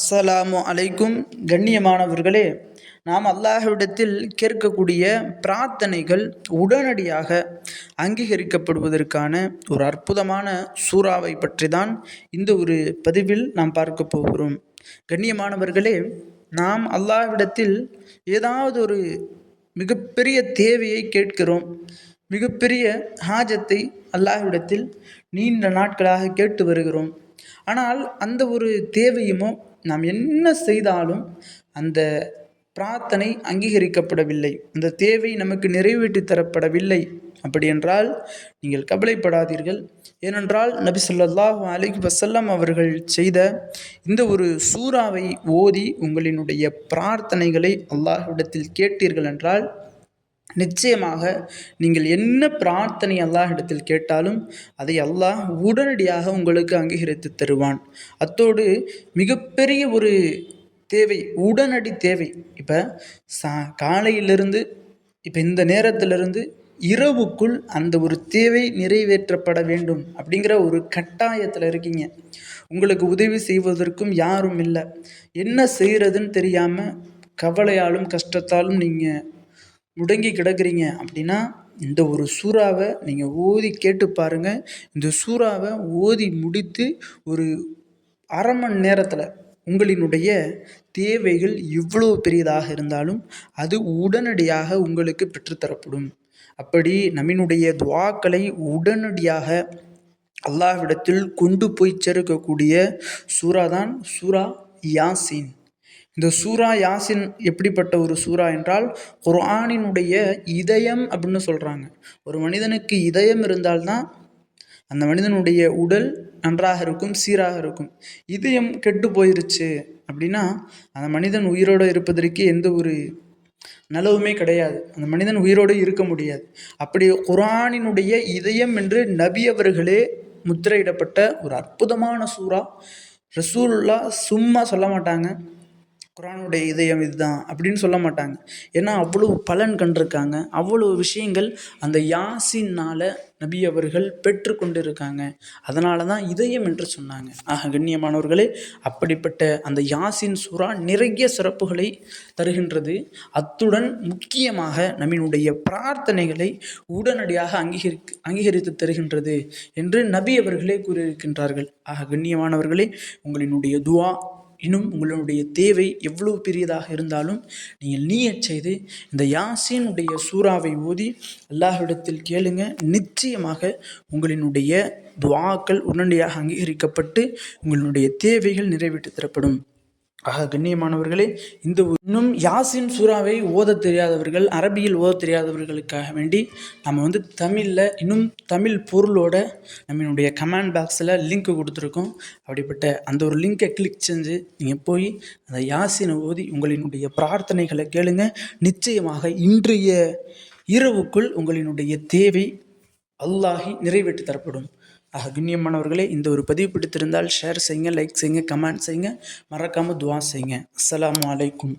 அஸ்ஸலாமு அலைக்கும். கண்ணியமானவர்களே நாம் அல்லாஹ்விடத்தில் கேட்கக்கூடிய பிரார்த்தனைகள் உடனடியாக அங்கீகரிக்கப்படுவதற்கான ஒரு அற்புதமான சூறாவை பற்றி தான் இந்த ஒரு பதிவில் நாம் பார்க்க போகிறோம். கண்ணியமானவர்களே நாம் அல்லாஹ்விடத்தில் ஏதாவது ஒரு மிகப்பெரிய தேவையை கேட்கிறோம் மிகப்பெரிய ஹாஜத்தை அல்லாஹ்விடத்தில் நீண்ட நாட்களாக கேட்டு வருகிறோம். ஆனால் அந்த ஒரு தேவையுமோ நாம் என்ன செய்தாலும் அந்த பிரார்த்தனை அங்கீகரிக்கப்படவில்லை. அந்த தேவை நமக்கு நிறைவேற்றி தரப்படவில்லை. அப்படி என்றால் நீங்கள் கவலைப்படாதீர்கள். ஏனென்றால் நபி ஸல்லல்லாஹு அலைஹி வசல்லம் அவர்கள் செய்த இந்த ஒரு சூறாவை ஓதி உங்களினுடைய பிரார்த்தனைகளை அல்லாஹ்விடத்தில் கேட்டீர்கள் என்றால் நிச்சயமாக நீங்கள் என்ன பிரார்த்தனை அல்லாஹ்விடத்தில் கேட்டாலும் அதை அல்லாஹ் உடனடியாக உங்களுக்கு அங்கீகரித்து தருவான். அத்தோடு மிகப்பெரிய ஒரு தேவை உடனடி தேவை. இப்போ சா காலையிலிருந்து இப்போ இந்த நேரத்திலிருந்து இரவுக்குள் அந்த ஒரு தேவை நிறைவேற்றப்பட வேண்டும் அப்படிங்கிற ஒரு கட்டாயத்தில் இருக்கீங்க. உங்களுக்கு உதவி செய்வதற்கும் யாரும் இல்லை. என்ன செய்கிறதுன்னு தெரியாமல் கவலையாலும் கஷ்டத்தாலும் நீங்கள் முடங்கி கிடக்குறீங்க அப்படின்னா இந்த ஒரு சூறாவை நீங்கள் ஓதி கேட்டு பாருங்கள் இந்த சூறாவை ஓதி முடித்து ஒரு அரை மணி நேரத்தில் உங்களினுடைய தேவைகள் எவ்வளோ பெரியதாக இருந்தாலும் அது உடனடியாக உங்களுக்கு பெற்றுத்தரப்படும். அப்படி நம்மினுடைய துவாக்களை உடனடியாக அல்லாஹ்விடத்தில் கொண்டு போய் சேர்க்கக்கூடிய சூறா தான் சூரா யாசின். இந்த சூரா யாசின் எப்படிப்பட்ட ஒரு சூறா என்றால் குர்ஆனினுடைய இதயம் அப்படின்னு சொல்கிறாங்க ஒரு மனிதனுக்கு இதயம் இருந்தால்தான் அந்த மனிதனுடைய உடல் நன்றாக இருக்கும் சீராக இருக்கும். இதயம் கெட்டு போயிருச்சு அப்படின்னா அந்த மனிதன் உயிரோடு இருப்பதற்கு எந்த ஒரு நலவுமே கிடையாது. அந்த மனிதன் உயிரோடு இருக்க முடியாது. அப்படி குரானினுடைய இதயம் என்று நபி அவர்களே முத்திரையிடப்பட்ட ஒரு அற்புதமான சூறா ரசூலுல்லா சும்மா சொல்ல மாட்டாங்க. குரானுடைய இதயம் இதுதான் அப்படின்னு சொல்ல மாட்டாங்க. ஏன்னா அவ்வளோ பலன் கண்டிருக்காங்க. அவ்வளோ விஷயங்கள் அந்த யாசினால் நபி அவர்கள் பெற்று கொண்டிருக்காங்க அதனால தான் இதயம் என்று சொன்னாங்க. ஆக கண்ணியமானவர்களே அப்படிப்பட்ட அந்த யாசின் சுறா நிறைய சிறப்புகளை தருகின்றது. அத்துடன் முக்கியமாக நம்மினுடைய பிரார்த்தனைகளை உடனடியாக அங்கீகரி அங்கீகரித்து தருகின்றது என்று நபி அவர்களே கூறியிருக்கின்றார்கள். ஆக கண்ணியமானவர்களே உங்களினுடைய துவா இன்னும் உங்களுடைய தேவை எவ்வளவு பெரியதாக இருந்தாலும் நீங்கள் நீயச் செய்து இந்த யாசினுடைய சூறாவை ஓதி அல்லாஹ்விடத்தில் கேளுங்க. நிச்சயமாக உங்களினுடைய துவாக்கள் உடனடியாக அங்கீகரிக்கப்பட்டு உங்களுடைய தேவைகள் நிறைவேற்றி தரப்படும். ஆக கண்ணியமானவர்களே இந்த இன்னும் யாசின் சூறாவை ஓதத் தெரியாதவர்கள் அரபியில் ஓதத் தெரியாதவர்களுக்காக வேண்டி நம்ம வந்து தமிழில் இன்னும் தமிழ் பொருளோட நம்மளுடைய கமெண்ட் பாக்ஸில் லிங்க் கொடுத்துருக்கோம். அப்படிப்பட்ட அந்த ஒரு லிங்கை கிளிக் செஞ்சு நீங்கள் போய் அந்த யாசினை ஓதி உங்களினுடைய பிரார்த்தனைகளை கேளுங்க. நிச்சயமாக இன்றைய இரவுக்குள் உங்களினுடைய தேவை அல்லாஹி நிறைவேற்றி தரப்படும். அக்னியமானவர்களே இந்த ஒரு பதிவு பிடித்திருந்தால் ஷேர் செய்யுங்க லைக் செய்யுங்க கமெண்ட் செய்யுங்க. மறக்காமல் துவா செய்யுங்க. அஸ்லாம் வலைக்கும்